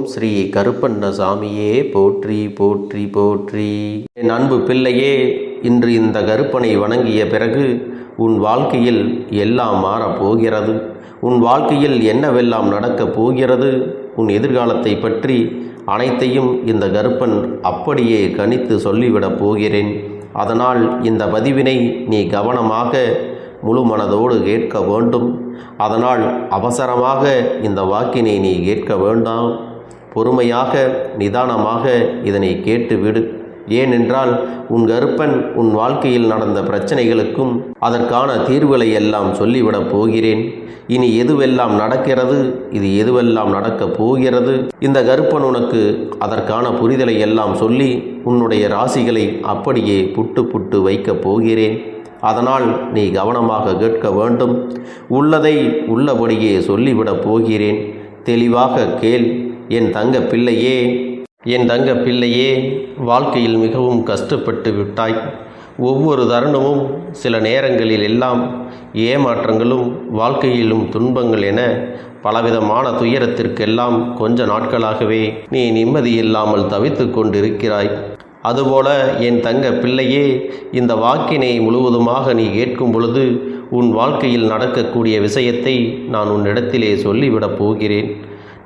ஓம் ஸ்ரீ கருப்பண்ணசாமியே போற்றி போற்றி போற்றி. என் அன்பு பிள்ளையே இன்று இந்த கருப்பனை வணங்கிய பிறகு உன் வாழ்க்கையில் எல்லாம் மாறப் போகிறது. உன் வாழ்க்கையில் என்னவெல்லாம் நடக்கப் போகிறது? உன் எதிர்காலத்தை பற்றி அனைத்தையும் இந்த கருப்பன் அப்படியே கணித்து சொல்லிவிடப் போகிறேன். அதனால் இந்த பதிவினை நீ கவனமாக முழு மனதோடு கேட்க வேண்டும். அதனால் அவசரமாக இந்த வாக்கினை நீ கேட்க வேண்டாம். பொறுமையாக நிதானமாக இதனை கேட்டுவிடு. ஏனென்றால் உன் கருப்பன் உன் வாழ்க்கையில் நடந்த பிரச்சனைகளுக்கும் அதற்கான தீர்வுகளை எல்லாம் சொல்லிவிடப் போகிறேன். இனி எதுவெல்லாம் நடக்கிறது இது எதுவெல்லாம் நடக்கப் போகிறது? இந்த கருப்பன் உனக்கு அதற்கான புரிதலை எல்லாம் சொல்லி உன்னுடைய ராசிகளை அப்படியே புட்டு புட்டு வைக்கப் போகிறேன். அதனால் நீ கவனமாக கேட்க வேண்டும். உள்ளதை உள்ளபடியே சொல்லிவிடப் போகிறேன். தெளிவாக கேள். என் தங்க பிள்ளையே என் தங்க பிள்ளையே வாழ்க்கையில் மிகவும் கஷ்டப்பட்டு விட்டாய். ஒவ்வொரு தருணமும் சில நேரங்களில் எல்லாம் ஏமாற்றங்களும் வாழ்க்கையிலும் துன்பங்கள் என பலவிதமான துயரத்திற்கெல்லாம் கொஞ்ச நாட்களாகவே நீ நிம்மதியில்லாமல் தவித்து கொண்டிருக்கிறாய். அதுபோல என் தங்க பிள்ளையே இந்த வாக்கினை முழுவதுமாக நீ கேட்கும் பொழுது உன் வாழ்க்கையில் நடக்கக்கூடிய விஷயத்தை நான் உன்னிடத்திலே சொல்லிவிடப் போகிறேன்.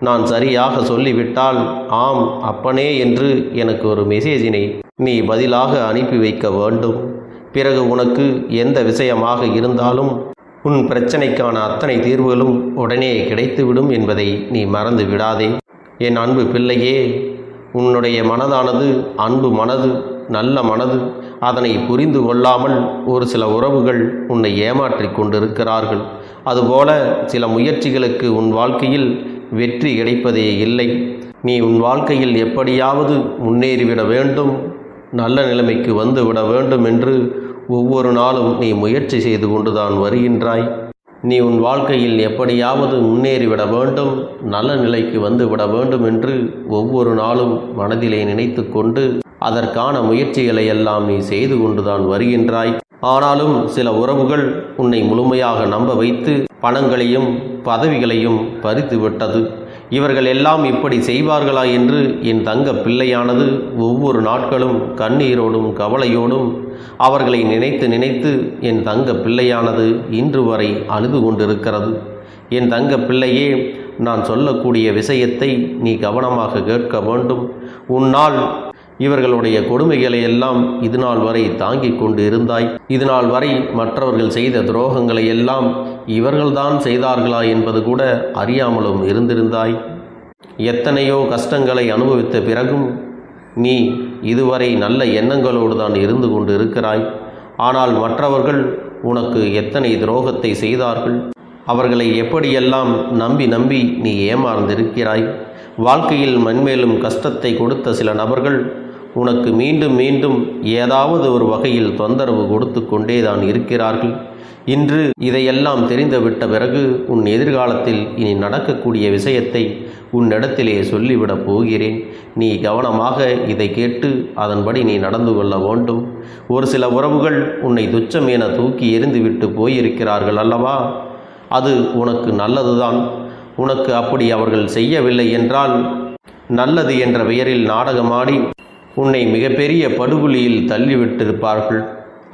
நான் சரியாக சொல்லிவிட்டால் ஆம் அப்பனே என்று எனக்கு ஒரு மெசேஜினை நீ பதிலாக அனுப்பி வைக்க வேண்டும். பிறகு உனக்கு எந்த விஷயமாக இருந்தாலும் உன் பிரச்சனைக்கான அத்தனை தீர்வுகளும் உடனே கிடைத்துவிடும் என்பதை நீ மறந்து விடாதே. என் அன்பு பிள்ளையே உன்னுடைய மனதானது அன்பு மனது நல்ல மனது அதனை புரிந்து கொள்ளாமல் ஒரு சில உறவுகள் உன்னை ஏமாற்றிக் கொண்டிருக்கிறார்கள். அதுபோல சில முயற்சிகளுக்கு உன் வாழ்க்கையில் வெற்றி கிடைப்பதே இல்லை. நீ உன் வாழ்க்கையில் எப்படியாவது முன்னேறிவிட வேண்டும் நல்ல நிலைமைக்கு வந்து விட வேண்டும் என்று ஒவ்வொரு நாளும் நீ முயற்சி செய்து கொண்டுதான் வருகின்றாய். நீ உன் வாழ்க்கையில் எப்படியாவது முன்னேறிவிட வேண்டும் நல்ல நிலைக்கு வந்து விட வேண்டும் என்று ஒவ்வொரு நாளும் மனதிலே நினைத்து கொண்டு அதற்கான முயற்சிகளை எல்லாம் நீ செய்து கொண்டுதான் வருகின்றாய். ஆனாலும் சில உறவுகள் உன்னை முழுமையாக நம்ப வைத்து பணங்களையும் பதவிகளையும் பறித்து விட்டது. இவர்கள் எல்லாம் இப்படி செய்வார்களா என்று என் தங்க பிள்ளையானது ஒவ்வொரு நாட்களும் கண்ணீரோடும் கவலையோடும் அவர்களை நினைத்து நினைத்து என் தங்க பிள்ளையானது இன்று வரை அழுது கொண்டிருக்கிறது. என் தங்க பிள்ளையே நான் சொல்லக்கூடிய விஷயத்தை நீ கவனமாக கேட்க வேண்டும். உன்னால் இவர்களுடைய கொடுமைகளை எல்லாம் இதுநாள் வரை தாங்கிக் கொண்டு இருந்தாய் இதுநாள் வரை மற்றவர்கள் செய்த துரோகங்களை எல்லாம் இவர்கள்தான் செய்தார்களா என்பது கூட அறியாமலும் இருந்திருந்தாய். எத்தனையோ கஷ்டங்களை அனுபவித்த பிறகும் நீ இதுவரை நல்ல எண்ணங்களோடு தான் இருந்து கொண்டு இருக்கிறாய் ஆனால் மற்றவர்கள் உனக்கு எத்தனை துரோகத்தை செய்தார்கள்? அவர்களை எப்படியெல்லாம் நம்பி நம்பி நீ ஏமாறந்திருக்கிறாய் வாழ்க்கையில் மண்மேலும் கஷ்டத்தை கொடுத்த சில நபர்கள் உனக்கு மீண்டும் மீண்டும் ஏதாவது ஒரு வகையில் தொந்தரவு கொடுத்து கொண்டே தான் இருக்கிறார்கள். இன்று இதையெல்லாம் தெரிந்துவிட்ட பிறகு உன் எதிர்காலத்தில் இனி நடக்கக்கூடிய விஷயத்தை உன்னிடத்திலே சொல்லிவிடப் போகிறேன். நீ கவனமாக இதை கேட்டு அதன்படி நீ நடந்து கொள்ள வேண்டும். ஒரு சில உறவுகள் உன்னை துச்சம் என தூக்கி எறிந்துவிட்டு போயிருக்கிறார்கள் அல்லவா? அது உனக்கு நல்லதுதான். உனக்கு அப்படி அவர்கள் செய்யவில்லை என்றால் நல்லது என்ற பெயரில் நாடகமாடி உன்னை மிகப்பெரிய படுகொலியில் தள்ளிவிட்டிருப்பார்கள்.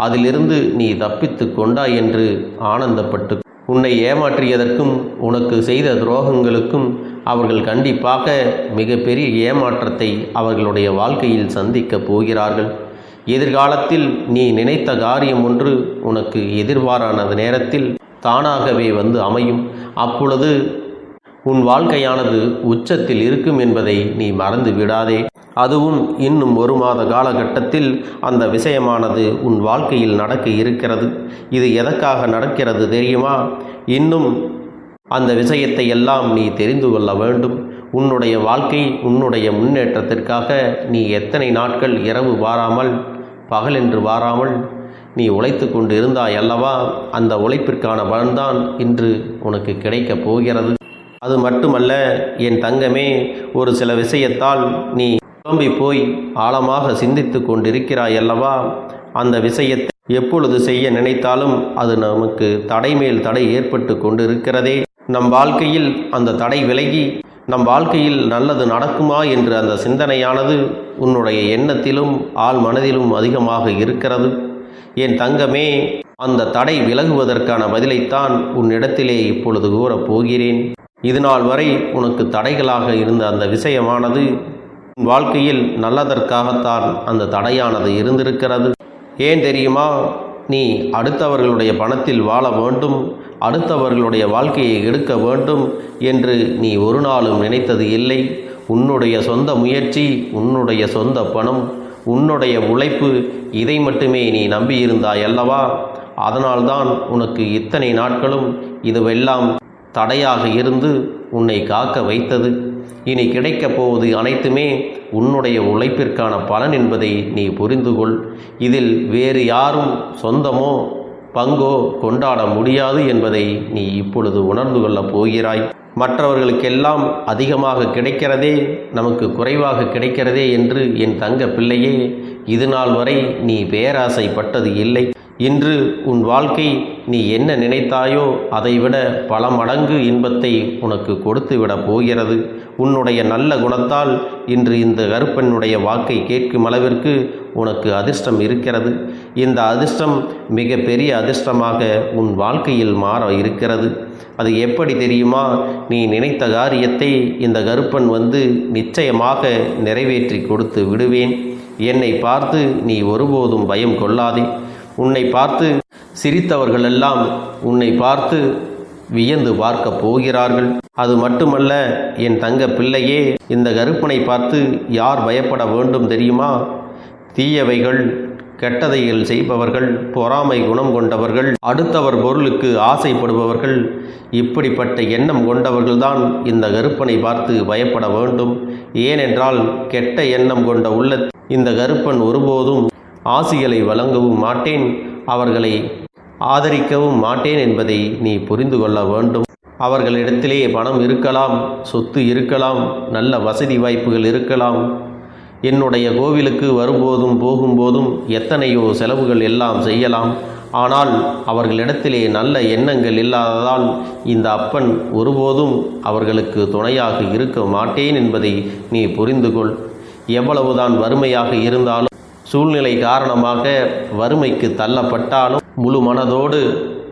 அதிலிருந்து நீ தப்பித்து கொண்டாய் என்று ஆனந்தப்பட்டு உன்னை ஏமாற்றியதற்கும் உனக்கு செய்த துரோகங்களுக்கும் அவர்கள் கண்டிப்பாக மிகப்பெரிய ஏமாற்றத்தை அவர்களுடைய வாழ்க்கையில் சந்திக்கப் போகிறார்கள். எதிர்காலத்தில் நீ நினைத்த காரியம் ஒன்று உனக்கு எதிர்பாரான நேரத்தில் தானாகவே வந்து அமையும். அப்பொழுது உன் வாழ்க்கையானது உச்சத்தில் இருக்கும் என்பதை நீ மறந்து விடாதே அதுவும் இன்னும் ஒரு மாத காலகட்டத்தில் அந்த விஷயமானது உன் வாழ்க்கையில் நடக்க இருக்கிறது. இது எதற்காக நடக்கிறது தெரியுமா? இன்னும் அந்த விஷயத்தை எல்லாம் நீ தெரிந்து கொள்ள வேண்டும். உன்னுடைய வாழ்க்கை உன்னுடைய முன்னேற்றத்திற்காக நீ எத்தனை நாட்கள் இரவு வாராமல் பகலென்று வாராமல் நீ உழைத்து கொண்டு இருந்தாய் அல்லவா? அந்த உழைப்பிற்கான பலன்தான் இன்று உனக்கு கிடைக்கப் போகிறது. அது மட்டுமல்ல என் தங்கமே ஒரு சில விஷயத்தால் நீ குழம்பி போய் ஆழமாக சிந்தித்து கொண்டிருக்கிறாய் அல்லவா அந்த விஷயத்தை எப்பொழுது செய்ய நினைத்தாலும் அது நமக்கு தடை மேல் தடை ஏற்பட்டு கொண்டிருக்கிறதே. நம் வாழ்க்கையில் அந்த தடை விலகி நம் வாழ்க்கையில் நல்லது நடக்குமா என்று அந்த சிந்தனையானது உன்னுடைய எண்ணத்திலும் ஆள் மனதிலும் அதிகமாக இருக்கிறது. என் தங்கமே அந்த தடை விலகுவதற்கான பதிலைத்தான் உன்னிடத்திலே இப்பொழுது கூறப் போகிறேன். இதுநாள் வரை உனக்கு தடைகளாக இருந்த அந்த விஷயமானது வாழ்க்கையில் நல்லதற்காகத்தான் அந்த தடையானது இருந்திருக்கிறது. ஏன் தெரியுமா? நீ அடுத்தவர்களுடைய பணத்தில் வாழ வேண்டும் அடுத்தவர்களுடைய வாழ்க்கையை எடுக்க வேண்டும் என்று நீ ஒரு நாளும் நினைத்தது இல்லை. உன்னுடைய சொந்த முயற்சி உன்னுடைய சொந்த பணம் உன்னுடைய உழைப்பு இதை மட்டுமே நீ நம்பியிருந்தாய் அல்லவா? அதனால்தான் உனக்கு இத்தனை நாட்களும் இதுவெல்லாம் தடையாக இருந்து உன்னை காக்க வைத்தது. இனி கிடைக்கப் போவது அனைத்துமே உன்னுடைய உழைப்பிற்கான பலன் என்பதை நீ புரிந்து கொள் இதில் வேறு யாரும் சொந்தமோ பங்கோ கொண்டாட முடியாது என்பதை நீ இப்பொழுது உணர்ந்து கொள்ளப் போகிறாய். மற்றவர்களுக்கெல்லாம் அதிகமாக கிடைக்கிறதே நமக்கு குறைவாக கிடைக்கிறதே என்று என் தங்க பிள்ளையே இது நாள் வரை நீ பேராசைப்பட்டது இல்லை. இன்று உன் வாழ்க்கை நீ என்ன நினைத்தாயோ அதைவிட பல மடங்கு இன்பத்தை உனக்கு கொடுத்துவிடப் போகிறது. உன்னுடைய நல்ல குணத்தால் இன்று இந்த கருப்பெண்ணுடைய வாக்கை கேட்கும் அளவிற்கு உனக்கு அதிர்ஷ்டம் இருக்கிறது. இந்த அதிர்ஷ்டம் மிக பெரிய அதிர்ஷ்டமாக உன் வாழ்க்கையில் மாற இருக்கிறது. அது எப்படி தெரியுமா? நீ நினைத்த காரியத்தை இந்த கருப்பன் வந்து நிச்சயமாக நிறைவேற்றி கொடுத்து விடுவேன். என்னை பார்த்து நீ ஒருபோதும் பயம் கொள்ளாதே. உன்னை பார்த்து சிரித்தவர்களெல்லாம் உன்னை பார்த்து வியந்து பார்க்க போகிறார்கள். அது மட்டுமல்ல என் தங்க பிள்ளையே இந்த கருப்பனை பார்த்து யார் பயப்பட வேண்டும் தெரியுமா? தீயவைகள் கெட்டதைகள் செய்பவர்கள் பொறாமை குணம் கொண்டவர்கள் அடுத்தவர் பொருளுக்கு ஆசைப்படுபவர்கள் இப்படிப்பட்ட எண்ணம் கொண்டவர்கள்தான் இந்த கருப்பனை பார்த்து பயப்பட வேண்டும். ஏனென்றால் கெட்ட எண்ணம் கொண்ட உள்ள இந்த கருப்பன் ஒருபோதும் ஆசிகளை வழங்கவும் மாட்டேன். அவர்களை ஆதரிக்கவும் மாட்டேன் என்பதை நீ புரிந்து கொள்ள வேண்டும். அவர்களிடத்திலே பணம் இருக்கலாம் சொத்து இருக்கலாம் நல்ல வசதி வாய்ப்புகள் இருக்கலாம். என்னுடைய கோவிலுக்கு வரும்போதும் போகும்போதும் எத்தனையோ செலவுகள் எல்லாம் செய்யலாம். ஆனால் அவர்களிடத்திலே நல்ல எண்ணங்கள் இல்லாததால் இந்த அப்பன் ஒருபோதும் அவர்களுக்கு துணையாக இருக்க மாட்டேன் என்பதை நீ புரிந்து கொள். எவ்வளவுதான் வறுமையாக இருந்தாலும் சூழ்நிலை காரணமாக வறுமைக்கு தள்ளப்பட்டாலும் முழு மனதோடு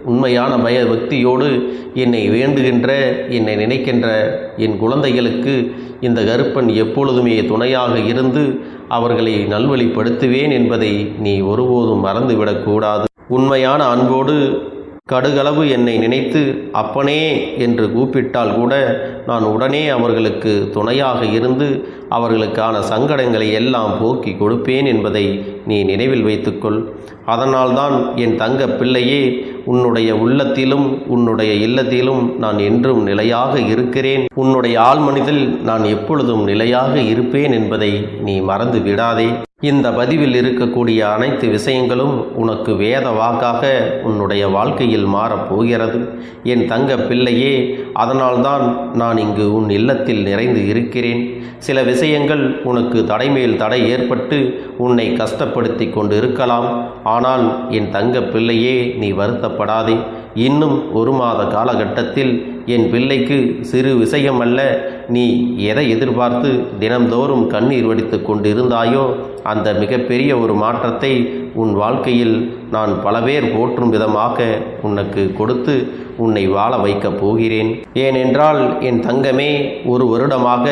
உண்மையான பய பக்தியோடு என்னை வேண்டுகின்ற என்னை நினைக்கின்ற என் குழந்தைகளுக்கு இந்த கருப்பன் எப்பொழுதுமே துணையாக இருந்து அவர்களை நல்வழிப்படுத்துவேன் என்பதை நீ ஒருபோதும் மறந்துவிடக்கூடாது. உண்மையான அன்போடு கடுகளவு என்னை நினைத்து அப்பனே என்று கூப்பிட்டால் கூட நான் உடனே அவர்களுக்கு துணையாக இருந்து அவர்களுக்கான சங்கடங்களை எல்லாம் போக்கி கொடுப்பேன் என்பதை நீ நினைவில் வைத்துக்கொள். அதனால்தான் என் தங்க பிள்ளையே உன்னுடைய உள்ளத்திலும் உன்னுடைய இல்லத்திலும் நான் என்றும் நிலையாக இருக்கிறேன். உன்னுடைய ஆழ்மனிதில் நான் எப்பொழுதும் நிலையாக இருப்பேன் என்பதை நீ மறந்து விடாதே இந்த பதிவில் இருக்கக்கூடிய அனைத்து விஷயங்களும் உனக்கு வேத வாக்காக உன்னுடைய வாழ்க்கையில் மாறப்போகிறது என் தங்க பிள்ளையே அதனால்தான் நான் இங்கு உன் இல்லத்தில் நிறைந்து இருக்கிறேன். சில விஷயங்கள் உனக்கு தடைமேல் தடை ஏற்பட்டு உன்னை கஷ்டப்படுத்தி கொண்டு இருக்கலாம் ஆனால் என் தங்க பிள்ளையே நீ வருத்தப்படாதே. இன்னும் ஒரு மாத காலகட்டத்தில் என் பிள்ளைக்கு சிறு விஷயமல்ல நீ எதை எதிர்பார்த்து தினம்தோறும் கண்ணீர் வடித்து கொண்டிருந்தாயோ அந்த மிகப்பெரிய ஒரு மாற்றத்தை உன் வாழ்க்கையில் நான் பல பேர் போற்றும் விதமாக உனக்கு கொடுத்து உன்னை வாழ வைக்கப் போகிறேன். ஏனென்றால் என் தங்கமே ஒரு வருடமாக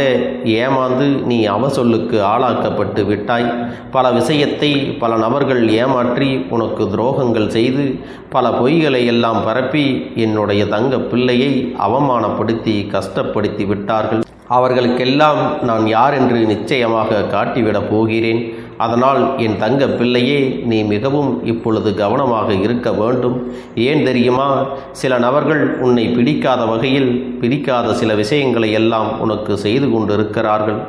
ஏமாந்து நீ அவசொல்லுக்கு ஆளாக்கப்பட்டு விட்டாய். பல விஷயத்தை பல நபர்கள் ஏமாற்றி உனக்கு துரோகங்கள் செய்து பல பொய்களை எல்லாம் பரப்பி என்னுடைய தங்க பிள்ளையை அவமானப்படுத்தி கஷ்டப்படுத்தி விட்டார்கள். அவர்களுக்கெல்லாம் நான் யார் என்று நிச்சயமாக காட்டிவிடப் போகிறேன். அதனால் என் தங்க பிள்ளையே நீ மிகவும் இப்பொழுது கவனமாக இருக்க வேண்டும். ஏன் தெரியுமா? சில நபர்கள் உன்னை பிடிக்காத வகையில் பிடிக்காத சில விஷயங்களை எல்லாம் உனக்கு செய்து கொண்டிருக்கிறார்கள்.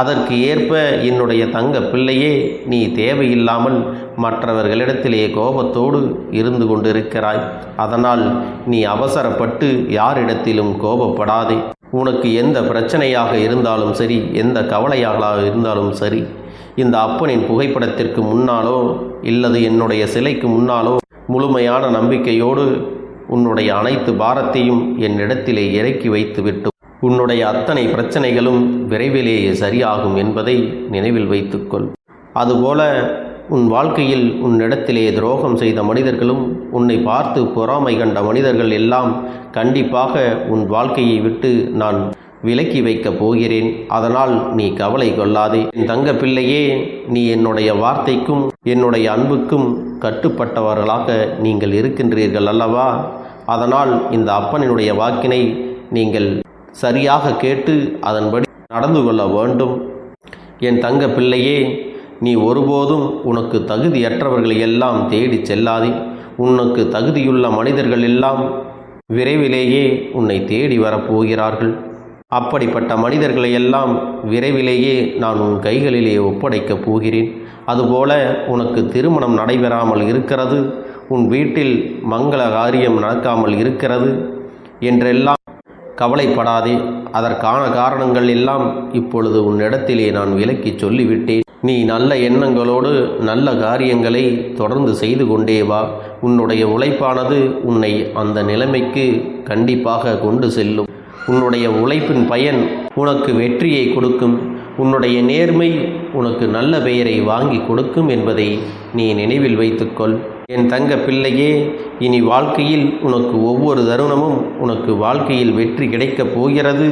அதற்கு ஏற்ப என்னுடைய தங்க பிள்ளையே நீ தேவையில்லாமல் மற்றவர்களிடத்திலே கோபத்தோடு இருந்து கொண்டிருக்கிறாய். அதனால் நீ அவசரப்பட்டு யாரிடத்திலும் கோபப்படாதே. உனக்கு எந்த பிரச்சனையாக இருந்தாலும் சரி எந்த கவலையாக இருந்தாலும் சரி இந்த அப்பனின் புகைப்படத்திற்கு முன்னாலோ இல்லது என்னுடைய சிலைக்கு முன்னாலோ முழுமையான நம்பிக்கையோடு உன்னுடைய அனைத்து பாரத்தையும் என்னிடத்திலே இறக்கி வைத்துவிட்டு உன்னுடைய அத்தனை பிரச்சனைகளும் விரைவிலேயே சரியாகும் என்பதை நினைவில் வைத்துக்கொள். அதுபோல உன் வாழ்க்கையில் உன்னிடத்திலே துரோகம் செய்த மனிதர்களும் உன்னை பார்த்து பொறாமை கண்ட மனிதர்கள் எல்லாம் கண்டிப்பாக உன் வாழ்க்கையை விட்டு நான் விலக்கி வைக்கப் போகிறேன். அதனால் நீ கவலை கொள்ளாதே. என் தங்க பிள்ளையே நீ என்னுடைய வார்த்தைக்கும் என்னுடைய அன்புக்கும் கட்டுப்பட்டவர்களாக நீங்கள் இருக்கின்றீர்கள் அல்லவா? அதனால் இந்த அப்பனினுடைய வாக்கினை நீங்கள் சரியாக கேட்டு அதன்படி நடந்து கொள்ள வேண்டும். என் தங்க பிள்ளையே நீ ஒருபோதும் உனக்கு தகுதியற்றவர்களை எல்லாம் தேடிச் செல்லாதே. உனக்கு தகுதியுள்ள மனிதர்கள் எல்லாம் விரைவிலேயே உன்னை தேடி வரப்போகிறார்கள் அப்படிப்பட்ட மனிதர்களை எல்லாம் விரைவிலேயே நான் உன் கைகளிலே ஒப்படைக்கப் போகிறேன். அதுபோல உனக்கு திருமணம் நடைபெறாமல் இருக்கிறது உன் வீட்டில் மங்கள காரியம் நடக்காமல் இருக்கிறது என்றெல்லாம் கவலைப்படாதே. அதற்கான காரணங்கள் எல்லாம் இப்பொழுது உன்னிடத்திலே நான் விலக்கிச் சொல்லிவிட்டேன். நீ நல்ல எண்ணங்களோடு நல்ல காரியங்களை தொடர்ந்து செய்து கொண்டே வா. உன்னுடைய உழைப்பானது உன்னை அந்த நிலைமைக்கு கண்டிப்பாக கொண்டு செல்லும். உன்னுடைய உழைப்பின் பயன் உனக்கு வெற்றியை கொடுக்கும். உன்னுடைய நேர்மை உனக்கு நல்ல பெயரை வாங்கி கொடுக்கும் என்பதை நீ நினைவில் வைத்துக்கொள். என் தங்க பிள்ளையே இனி வாழ்க்கையில் உனக்கு ஒவ்வொரு தருணமும் உனக்கு வாழ்க்கையில் வெற்றி கிடைக்கப் போகிறது.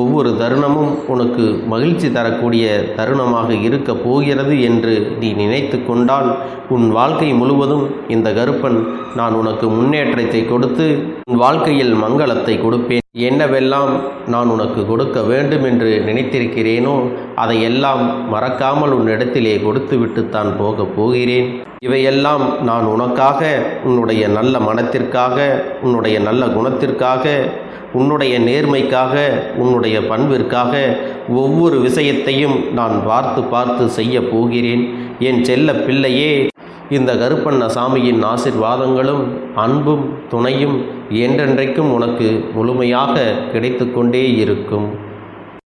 ஒவ்வொரு தருணமும் உனக்கு மகிழ்ச்சி தரக்கூடிய தருணமாக இருக்கப் போகிறது என்று நீ நினைத்து கொண்டால் உன் வாழ்க்கை முழுவதும் இந்த கருப்பன் நான் உனக்கு முன்னேற்றத்தை கொடுத்து உன் வாழ்க்கையில் மங்களத்தை கொடுப்பேன். என்னவெல்லாம் நான் உனக்கு கொடுக்க வேண்டும் என்று நினைத்திருக்கிறேனோ அதையெல்லாம் மறக்காமல் உன்னிடத்திலே கொடுத்துவிட்டுத்தான் போகப் போகிறேன். இவையெல்லாம் நான் உனக்காக உன்னுடைய நல்ல நல்ல மனத்திற்காக உன்னுடைய நல்ல குணத்திற்காக உன்னுடைய நேர்மைக்காக உன்னுடைய பண்பிற்காக ஒவ்வொரு விஷயத்தையும் நான் பார்த்து பார்த்து செய்ய போகிறேன். என் செல்ல பிள்ளையே இந்த கருப்பண்ண சாமியின் ஆசிர்வாதங்களும் அன்பும் துணையும் என்றென்றைக்கும் உனக்கு முழுமையாக கிடைத்து கொண்டே இருக்கும்.